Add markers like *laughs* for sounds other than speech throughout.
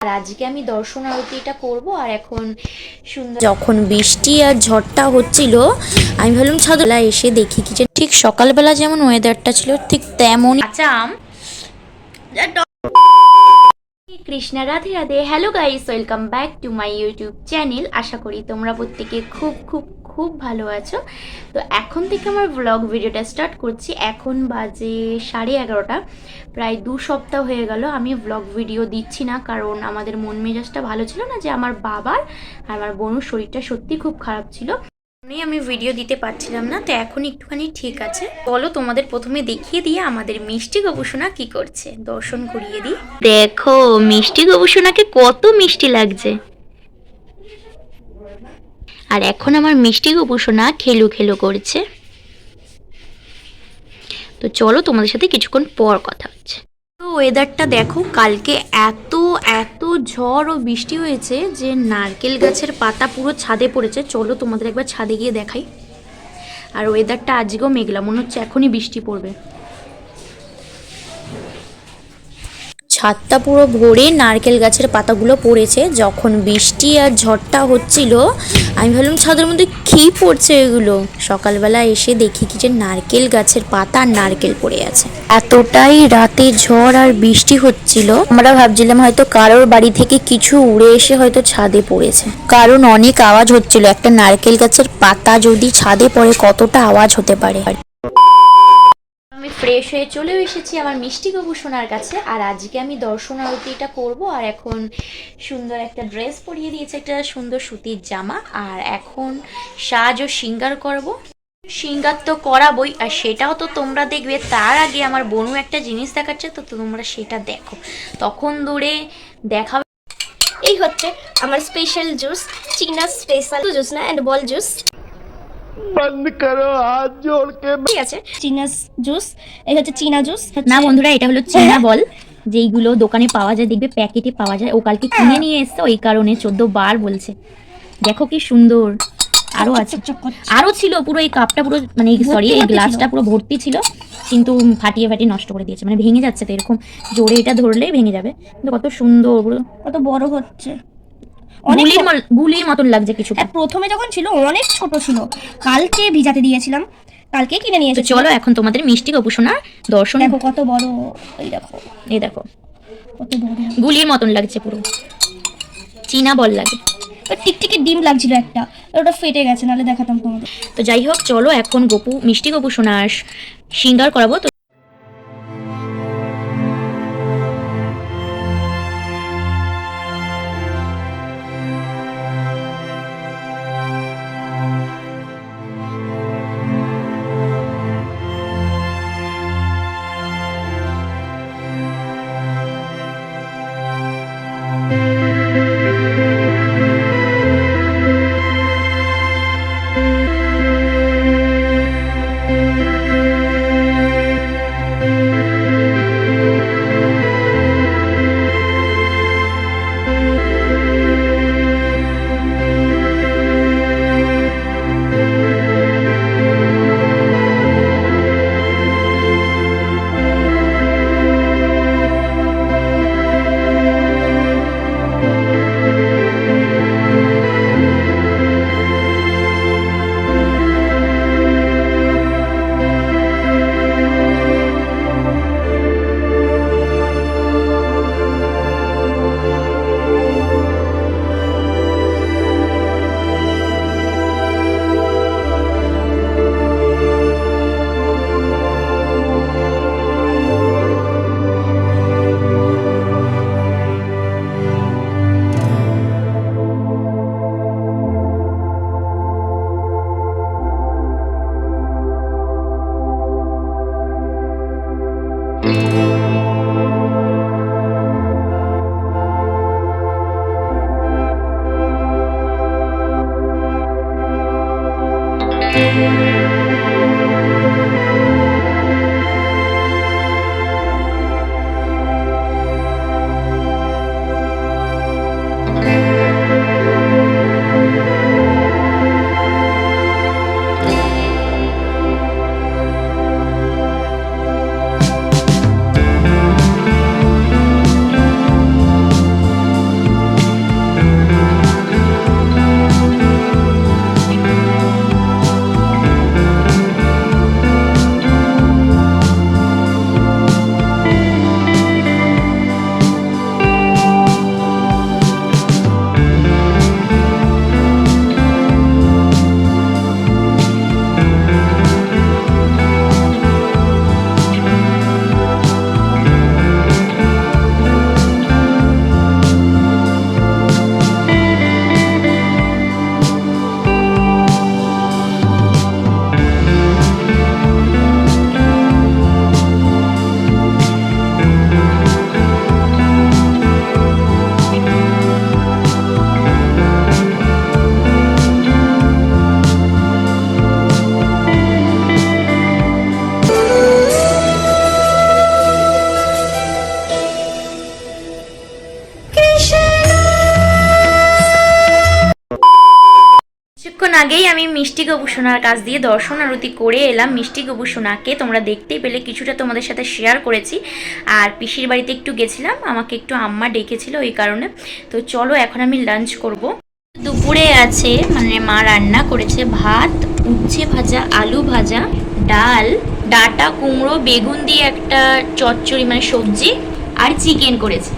আর আজকে আমি দর্শন আরতিটা করব আর এখন সুন্দর যখন বৃষ্টি আর ঝড়টা হচ্ছিল আমি ভাবলাম ছাদলা এসে দেখি কি ঠিক সকালবেলা যেমন ওয়েদারটা ছিল ঠিক তেমনই কাঁচা আম। Krishna Radhe Radhe. Hello guys welcome back to my YouTube channel আশা করি তোমরা প্রত্যেকে খুব খুব খুব ভালো আছো। তো এখন থেকে আমার ব্লগ ভিডিওটা স্টার্ট করছি। এখন বাজে সাড়ে এগারোটা। প্রায় দু সপ্তাহ হয়ে গেল আমি ব্লগ ভিডিও দিচ্ছি না। কারণ আমাদের মন মেজাজটা ভালো ছিল না যে আমার বাবার আর আমার বোনুর শরীরটা সত্যি খুব খারাপ ছিল। আমি ভিডিও দিতে পারছিলাম না, তো এখন একটুখানি ঠিক আছে। বলো, তোমাদের প্রথমে দেখিয়ে দিয়ে আমাদের মিষ্টি গবেষণা কি করছে। দর্শন করিয়ে দিই। দেখো, মিষ্টি গবেষণাকে কত মিষ্টি লাগছে। আর এখন আমার মিষ্টি গবেষণা খেলু খেলু করছে। তো চলো তোমাদের সাথে কিছুক্ষণ পর কথা হচ্ছে। তো ওয়েদারটা দেখো, কালকে এত এত ঝড় ও বৃষ্টি হয়েছে যে নারকেল গাছের পাতা পুরো ছাদে পড়েছে। চলো তোমাদের একবার ছাদে গিয়ে দেখাই। আর ওয়েদারটা আজকেও মেঘলা, মনে হচ্ছে এখনই বৃষ্টি পড়বে। ছাদটা পুরো ভরে নারকেল গাছের পাতাগুলো পড়েছে। যখন বৃষ্টি আর ঝড়টা হচ্ছিল, আমি ভাবলাম, ছাদের মধ্যে কি পড়ছে এগুলো? সকালবেলা এসে দেখি কি যে নারকেল গাছের পাতা আর নারকেল পড়ে আছে। এতটাই রাতে ঝড় আর বৃষ্টি হচ্ছিল, আমরা ভাবছিলাম হয়তো কারোর বাড়ি থেকে কিছু উড়ে এসে হয়তো ছাদে পড়েছে। কারণ অনেক আওয়াজ হচ্ছিল, একটা নারকেল গাছের পাতা যদি ছাদে পড়ে, কতটা আওয়াজ হতে পারে? ফ্রেশ হয়ে চলেও এসেছি আমার মিষ্টি গবু সোনার কাছে। আর আজকে আমি দর্শন আরতিটা করব। আর এখন সুন্দর একটা ড্রেস পরিয়ে দিয়েছে, একটা সুন্দর সুতির জামা। আর এখন সাজ ও সিঙ্গার করব। সিঙ্গার তো করাবই, আর সেটাও তো তোমরা দেখবে। তার আগে আমার বনু একটা জিনিস দেখাচ্ছে, তো তোমরা সেটা দেখো। তখন দূরে দেখাবে। এই হচ্ছে আমার স্পেশাল জুস চীনা স্পেশাল জুস না অ্যান্ড বল জুস বন্ধ করো হাত জোড় কে ঠিক আছে চীনা জুস এই হচ্ছে চীনা জুস না বন্ধুরা এটা হলো চিনা *laughs* বল যেইগুলো দোকানে পাওয়া যায় দেখবে প্যাকেটে পাওয়া যায়। ও কালকে কিনে নিয়ে এসছে ওই কারণে চোদ্দ বার বলছে। দেখো কি সুন্দর আরও আছে। আরও ছিল পুরো এই কাপটা পুরো মানে সরি এই গ্লাসটা পুরো ভর্তি ছিল কিন্তু ফাটিয়ে ফাটিয়ে নষ্ট করে দিয়েছে। মানে ভেঙে যাচ্ছে তো এরকম। জোরে এটা ধরলেই ভেঙে যাবে। কিন্তু কত সুন্দর পুরো। কত বড় হচ্ছে। গুলির গুলির মতন লাগছে কিছু হ্যাঁ, প্রথমে যখন ছিল অনেক ছোট ছিল। কালকে ভিজাতে দিয়েছিলাম। কালকে কিনে নিয়ে এসেছি। চলো এখন তোমাদের মিষ্টি দর্শন। দেখো কত বড় এই দেখো এই দেখো। কত বড় গুলির মতন লাগছে পুরো। চীনা বল লাগে। টিকটিকি ডিম লাগছিল একটা। ওটা ফেটে গেছে নাহলে দেখাতাম তোমাদের। তো যাই হোক চলো এখন গপু মিষ্টি গপু সোনার সিঙ্গার করাবো। তো Música আগেই আমি মিষ্টি গবুসোনার কাছ দিয়ে দর্শন আরতি করে এলাম। মিষ্টি গবুসোনাকে তোমরা দেখতেই পেলে, কিছুটা তোমাদের সাথে শেয়ার করেছি। আর পিসির বাড়িতে একটু গেছিলাম, আমাকে একটু আম্মা ডেকেছিল ওই কারণে। তো চলো এখন আমি লাঞ্চ করব। দুপুরে আছে মানে মা রান্না করেছে ভাত, উচ্ছে ভাজা, আলু ভাজা, ডাল, ডাটা, কুমড়ো, বেগুন দিয়ে একটা চচ্চড়ি মানে সবজি আর চিকেন করেছে।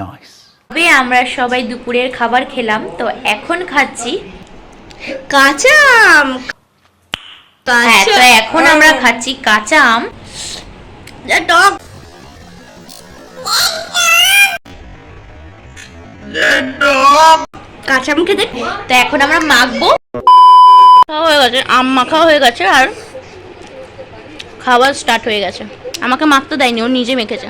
Nice. তবে আমরা সবাই দুপুরের খাবার খেলাম তো এখন খাচ্ছি কাঁচা আম। হ্যাঁ তো এখন আমরা খাচ্ছি কাঁচা আম। টক। কাঁচা আম খেতে। তো এখন আমরা মাখবো। খাওয়া হয়ে গেছে আম মাখা হয়ে গেছে আর খাবার স্টার্ট হয়ে গেছে। আমাকে মাখতে দেয়নি ও নিজে মেখেছে।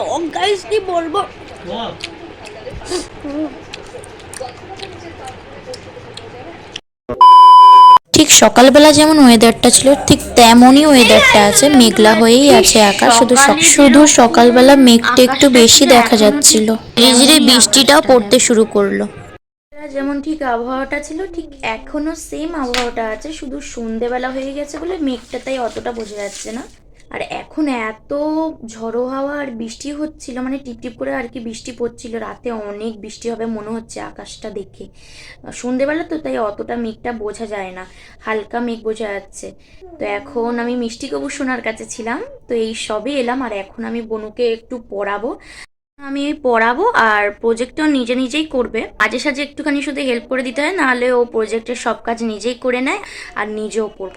টক গাইস কি বলব? ঠিক সকালবেলা যেমন ওয়েদারটা ছিল ঠিক তেমনই ওয়েদারটা আছে। মেঘলা হয়েই আছে আকাশ শুধু শুধু সকালবেলা মেঘটা একটু বেশি দেখা যাচ্ছিল। ধীরে ধীরে বৃষ্টিটাও পড়তে শুরু করল। যেমন ঠিক আবহাওয়াটা ছিল ঠিক এখনও সেম আবহাওয়াটা আছে শুধু সন্ধেবেলা হয়ে গেছে বলে মেঘটা তাই অতটা বোঝা যাচ্ছে না। আর এখন এত ঝড়ো হাওয়া আর বৃষ্টি হচ্ছিল মানে টিপটিপ করে আর কি বৃষ্টি পড়ছিল। রাতে অনেক বৃষ্টি হবে মনে হচ্ছে আকাশটা দেখে। সন্ধেবেলা তো তাই অতটা মেঘটা বোঝা যায় না, হালকা মেঘ বোঝা যাচ্ছে। তো এখন আমি মিষ্টি কবু সোনার কাছে ছিলাম, তো এই সবে এলাম আর এখন আমি বনুকে একটু পড়াবো। আমি পড়াবো আর প্রজেক্টও নিজে নিজেই করবে। মাঝে সাঝে একটুখানি শুধু হেল্প করে দিতে হয়, নাহলে ও প্রজেক্টের সব কাজ নিজেই করে নেয় আর নিজেও পড়ব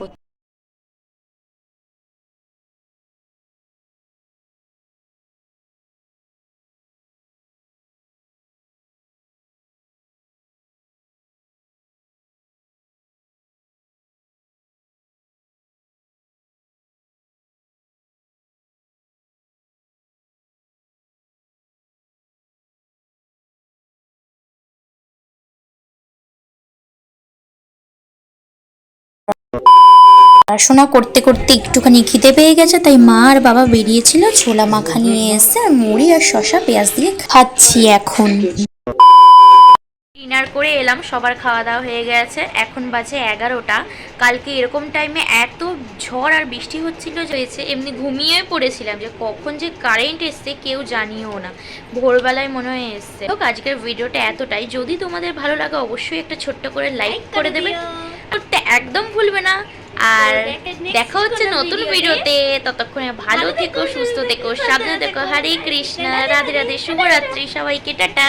পড়াশোনা করতে করতে একটুখানি খিদে পেয়ে গেছে তাই মা আর বাবা বেরিয়েছিল ছোলা মাখা নিয়ে এসে আর মুড়ি আর শশা পেঁয়াজ দিয়ে খাচ্ছি এখন। ডিনার করে এলাম সবার খাওয়া দাওয়া হয়ে গেছে এখন বাজে এগারোটা। কালকে এরকম টাইমে এত ঝড় আর বৃষ্টি হচ্ছিল হয়েছে এমনি ঘুমিয়ে পড়েছিলাম যে কখন যে কারেন্ট এসছে কেউ জানিও না। ভোরবেলায় মনে হয় এসছে। তো আজকের ভিডিওটা এতটাই। যদি তোমাদের ভালো লাগে অবশ্যই একটা ছোট্ট করে লাইক করে দেবে। করতে একদম ভুলবে না। আর দেখা হচ্ছে নতুন ভিডিওতে। ততক্ষণে ভালো থেকো সুস্থ থেকো সাবধানে থেকো হরে কৃষ্ণ রাধে রাধে শুভরাত্রি। সবাইকে টাটা।